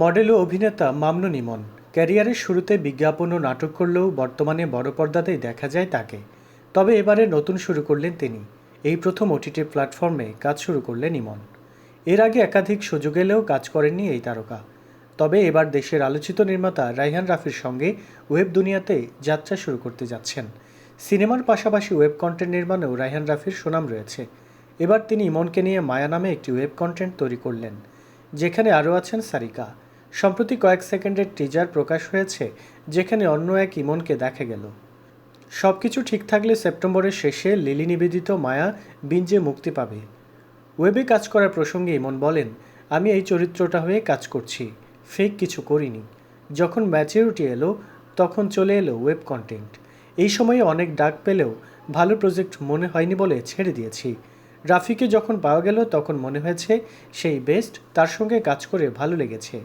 Model ও অভিনেতা মামনুন ইমন ক্যারিয়ারের শুরুতে বিজ্ঞাপন ও নাটক করলেও বর্তমানে বড় পর্দাতেই দেখা যায় তাকে। তবে এবারে নতুন শুরু করলেন তিনি। এই প্রথম ওটিটি প্ল্যাটফর্মে কাজ শুরু করলেন ইমন এর আগে একাধিক সুযোগ এলেও কাজ করেননি এই তারকা। তবে এবার দেশের আলোচিত নির্মাতা রাইহান রাফির সঙ্গে ওয়েব দুনিয়াতে যাত্রা শুরু করতে যাচ্ছেন। সিনেমার পাশাপাশি ওয়েব কন্টেন্ট নির্মাণেও রাইহান রাফির সুনাম রয়েছে। এবার তিনি ইমনকে নিয়ে মায়া নামে একটি ওয়েব কন্টেন্ট তৈরি করলেন, যেখানে আরও আছেন সারিকা। সম্প্রতি কয়েক সেকেন্ডের টিজার প্রকাশ হয়েছে, যেখানে অন্য এক ইমনকে দেখা গেল। সব কিছু ঠিক থাকলে সেপ্টেম্বরের শেষে লিলি নিবেদিত মায়া বিঞ্জে মুক্তি পাবে। ওয়েবে কাজ করার প্রসঙ্গে ইমন বলেন, আমি এই চরিত্রটা হয়ে কাজ করছি ফেক কিছু করিনি। যখন ম্যাচিউরিটি এলো, তখন চলে এলো ওয়েব কন্টেন্ট এই সময়ে অনেক ডাক পেলেও ভালো প্রজেক্ট মনে হয়নি বলে ছেড়ে দিয়েছি। রাফিকে যখন পাওয়া গেল, তখন মনে হয়েছে সেই বেস্ট তার সঙ্গে কাজ করে ভালো লেগেছে।